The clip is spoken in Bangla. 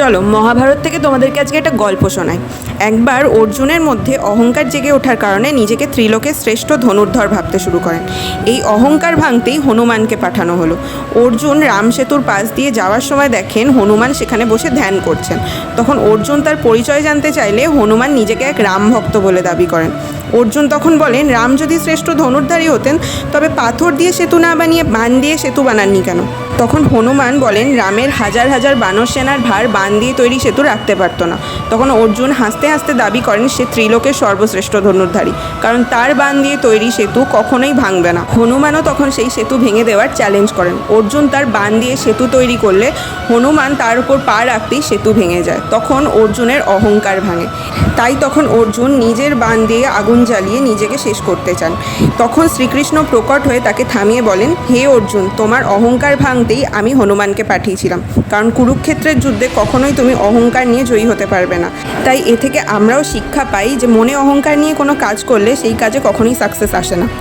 চলো, মহাভারত থেকে তোমাদেরকে আজকে একটা গল্প শোনাই। একবার অর্জুনের মধ্যে অহংকার জেগে ওঠার কারণে নিজেকে ত্রিলোকের শ্রেষ্ঠ ধনুর্ধর ভাবতে শুরু করেন। এই অহংকার ভাঙতেই হনুমানকে পাঠানো হলো। অর্জুন রাম সেতুর পাশ দিয়ে যাওয়ার সময় দেখেন হনুমান সেখানে বসে ধ্যান করছেন। তখন অর্জুন তার পরিচয় জানতে চাইলে হনুমান নিজেকে এক রাম ভক্ত বলে দাবি করেন। অর্জুন তখন বলেন, রাম যদি শ্রেষ্ঠ ধনুর্ধারী হতেন, তবে পাথর দিয়ে সেতু না বানিয়ে বান দিয়ে সেতু বানাননি কেন? তখন হনুমান বলেন, রামের হাজার হাজার বানর সেনার ভার বান দিয়ে তৈরি সেতু রাখতে পারতো না। তখন অর্জুন হাসতে হাসতে দাবি করেন, সে ত্রিলোকের সর্বশ্রেষ্ঠ ধনুর্ধারী, কারণ তার বান দিয়ে তৈরি সেতু কখনোই ভাঙবে না। হনুমানও তখন সেই সেতু ভেঙে দেওয়ার চ্যালেঞ্জ করেন। অর্জুন তার বান দিয়ে সেতু তৈরি করলে হনুমান তার উপর পা রাখতেই সেতু ভেঙে যায়। তখন অর্জুনের অহংকার ভাঙে। তাই তখন অর্জুন নিজের বান দিয়ে আগুন জ্বালিয়ে নিজেকে শেষ করতে চান। তখন শ্রীকৃষ্ণ প্রকট হয়ে তাকে থামিয়ে বলেন, হে অর্জুন, তোমার অহংকার ভাঙতেই আমি হনুমানকে পাঠিয়েছিলাম। কারণ কুরুক্ষেত্রের যুদ্ধে কখনোই তুমি অহংকার নিয়ে জয়ী হতে পারবে না। তাই এ থেকে আমরাও শিক্ষা পাই যে মনে অহংকার নিয়ে কোনো কাজ করলে সেই কাজে কখনোই সাকসেস আসে না।